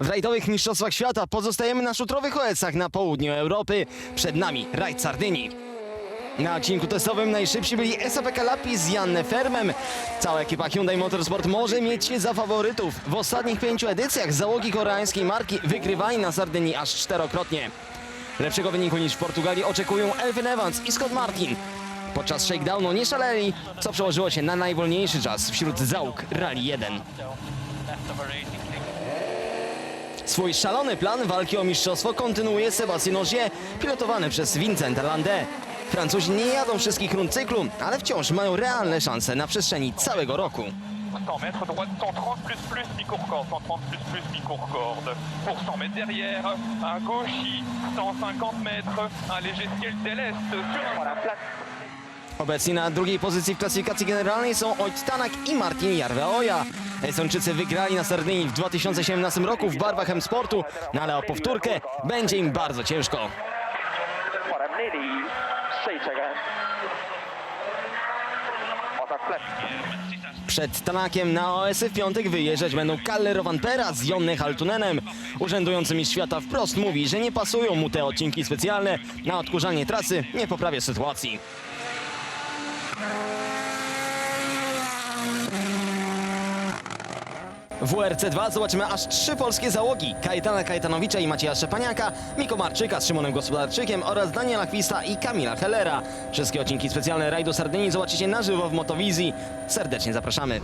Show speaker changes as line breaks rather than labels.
W rajdowych mistrzostwach świata pozostajemy na szutrowych oecach na południu Europy. Przed nami rajd Sardynii. Na odcinku testowym najszybsi byli SAP Lapi z Janne Fermem. Cała ekipa Hyundai Motorsport może mieć się za faworytów. W ostatnich pięciu edycjach załogi koreańskiej marki wygrywali na Sardynii aż czterokrotnie. Lepszego wyniku niż w Portugalii oczekują Elvin Evans i Scott Martin. Podczas shakedownu nie szaleli, co przełożyło się na najwolniejszy czas wśród załóg Rally 1. Swój szalony plan walki o mistrzostwo kontynuuje Sébastien Ogier, pilotowany przez Vincenta Landé. Francuzi nie jadą wszystkich rund cyklu, ale wciąż mają realne szanse na przestrzeni całego roku.
100 mètres, droite 130 plus plus mi-court corde, 130 plus plus. Pour 100 mètres derrière, à gauche, 150 mètres, un léger ciel déleste sur un plat.
Obecnie na drugiej pozycji w klasyfikacji generalnej są Oit Tanak i Martin Jarveoja. Estończycy wygrali na Sardynii w 2017 roku w barwach M-Sportu, no ale o powtórkę będzie im bardzo ciężko. Przed Tanakiem na OS w piątek wyjeżdżać będą Kalle Rovanpera z Jonny Haltunenem. Urzędujący mistrz świata wprost mówi, że nie pasują mu te odcinki specjalne, na odkurzanie trasy nie poprawia sytuacji. W WRC2 zobaczymy aż trzy polskie załogi. Kajetana Kajetanowicza i Macieja Szczepaniaka, Miko Marczyka z Szymonem Gospodarczykiem oraz Daniela Kwista i Kamila Hellera. Wszystkie odcinki specjalne rajdu Sardynii zobaczycie na żywo w Motowizji. Serdecznie zapraszamy.